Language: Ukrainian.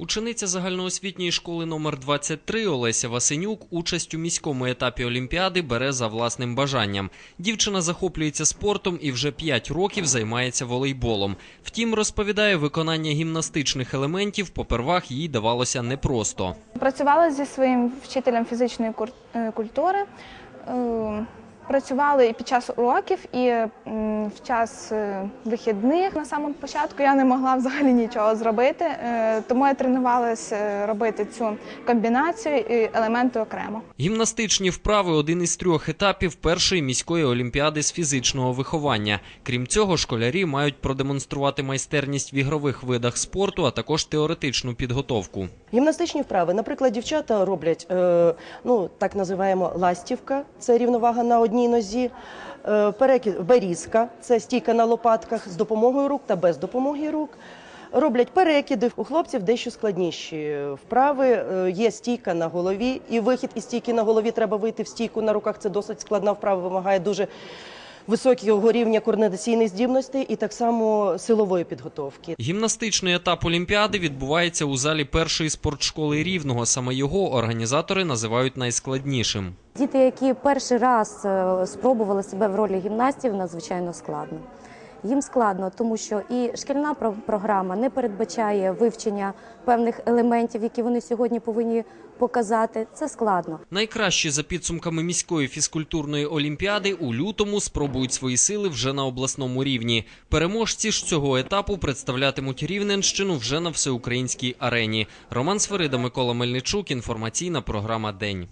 Учениця загальноосвітньої школи номер 23 Олеся Васенюк участь у міському етапі Олімпіади бере за власним бажанням. Дівчина захоплюється спортом і вже 5 років займається волейболом. Втім, розповідає, виконання гімнастичних елементів попервах їй давалося непросто. Працювала зі своїм вчителем фізичної е, культури. Е, Працювали і під час уроків, і в час е, вихідних на самому початку я не могла взагалі нічого зробити, е, тому я тренувалася робити цю комбінацію і елементи окремо. Гімнастичні вправи один із трьох етапів першої міської олімпіади з фізичного виховання. Крім цього, школярі мають продемонструвати майстерність в ігрових видах спорту, а також теоретичну підготовку. Гімнастичні вправи, наприклад, дівчата роблять е, ну так називаємо ластівка, це рівновага на одній нозі. Е, перекид берізка, це стійка на лопатках з допомогою рук та без допомоги рук. Роблять перекиди. У хлопців дещо складніші вправи. Е, Є стійка на голові, і вихід із стійки на голові треба вийти в стійку на руках. Це досить складна вправа, вимагає дуже високого рівня координаційних здібностей і так само силової підготовки. Гімнастичний етап Олімпіади відбувається у залі першої спортшколи Рівного. Саме його організатори називають найскладнішим. Діти, які перший раз е, спробували себе в ролі гімнастів, надзвичайно складно. Їм складно, тому що і шкільна про- програма не передбачає вивчення певних елементів, які вони сьогодні повинні показати. Це складно. Найкращі за підсумками міської фізкультурної олімпіади у лютому спробують свої сили вже на обласному рівні. Переможці ж цього етапу представлятимуть Рівненщину вже на всеукраїнській арені. Роман Сверида, Микола Мельничук. Інформаційна програма День.